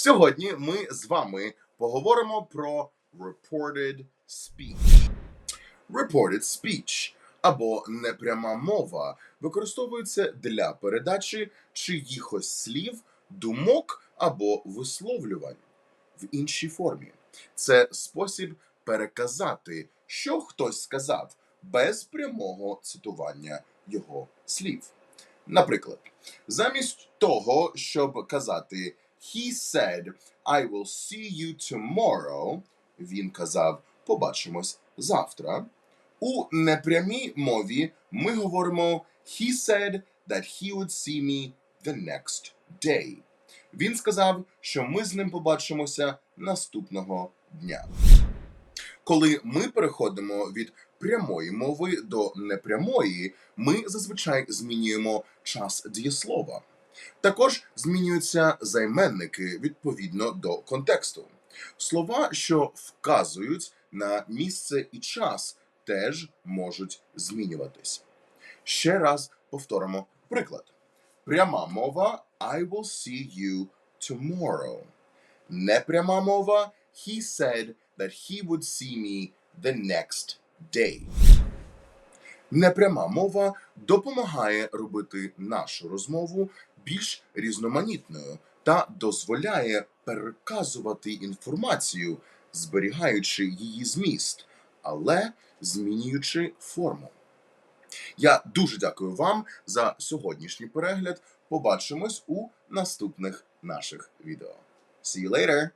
Сьогодні ми з вами поговоримо про reported speech. Reported speech або непряма мова використовується для передачі чиїхось слів, думок або висловлювань в іншій формі. Це спосіб переказати, що хтось сказав, без прямого цитування його слів. Наприклад, замість того, щоб казати He said, I will see you tomorrow, він казав, побачимось завтра. У непрямій мові ми говоримо He said that he would see me the next day. Він сказав, що ми з ним побачимося наступного дня. Коли ми переходимо від прямої мови до непрямої, ми зазвичай змінюємо час дієслова. Також змінюються займенники відповідно до контексту. Слова, що вказують на місце і час, теж можуть змінюватись. Ще раз повторимо приклад. Пряма мова I will see you tomorrow. Непряма мова He said that he would see me the next day. Непряма мова допомагає робити нашу розмову більш різноманітною та дозволяє переказувати інформацію, зберігаючи її зміст, але змінюючи форму. Я дуже дякую вам за сьогоднішній перегляд. Побачимось у наступних наших відео. See you later!